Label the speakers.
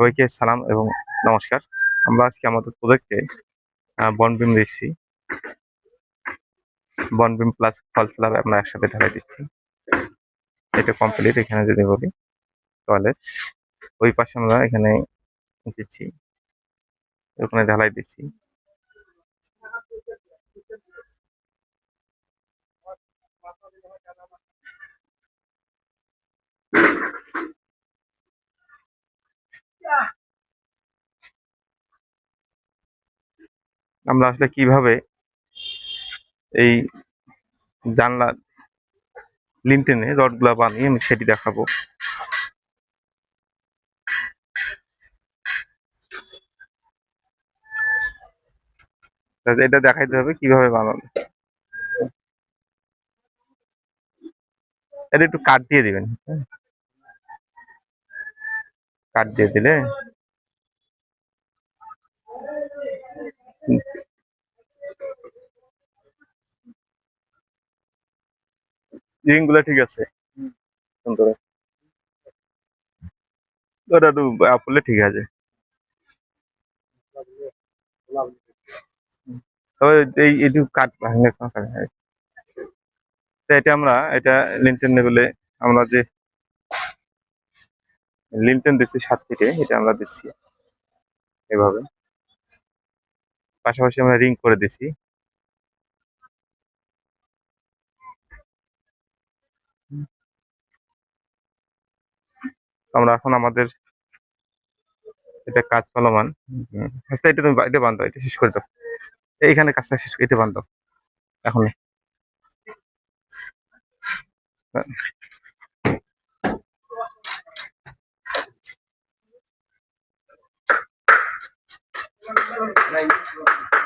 Speaker 1: সবাইকে সালাম এবং নমস্কার। আমরা আজকে আমাদের প্রজেক্টে বনবিম দিচ্ছি। বনবিম প্লাস ফল স্ল্যাব আমরা একসাথে ঢালাই দিচ্ছি। এটা কমপ্লিট এখানে যদি বলি টয়লেট ওই পাশে আমরা এখানে দিচ্ছি, ওখানে ঢালাই দিচ্ছি। আমরা আসলে কীভাবে এই জানলা লিনটেনে রডগুলা বানিয়ে আমি সেটি দেখাবো এটা দেখাইতে হবে কীভাবে বানানো এটা একটু কাট দিয়ে দিবেন হ্যাঁ? কাট দিয়ে দিলে? ঠিক আছে। সুন্দর। ঠিক আছে। এই আমরা, এটা লিনটেন লেভেলে আমরা যে লিনটেন দিচ্ছি সাত ফিটে, এটা আমরা দিচ্ছি। এভাবে। পাশাপাশি আমরা রিং করে দিছি। আমরা এখন আমাদের এটা কাজ চলমান। আচ্ছা এটা তুমি এটা বান্ধব, এটা শেষ করে দাও। এইখানে কাজটা শেষ, এটা বান্ধব। এখন Thank you.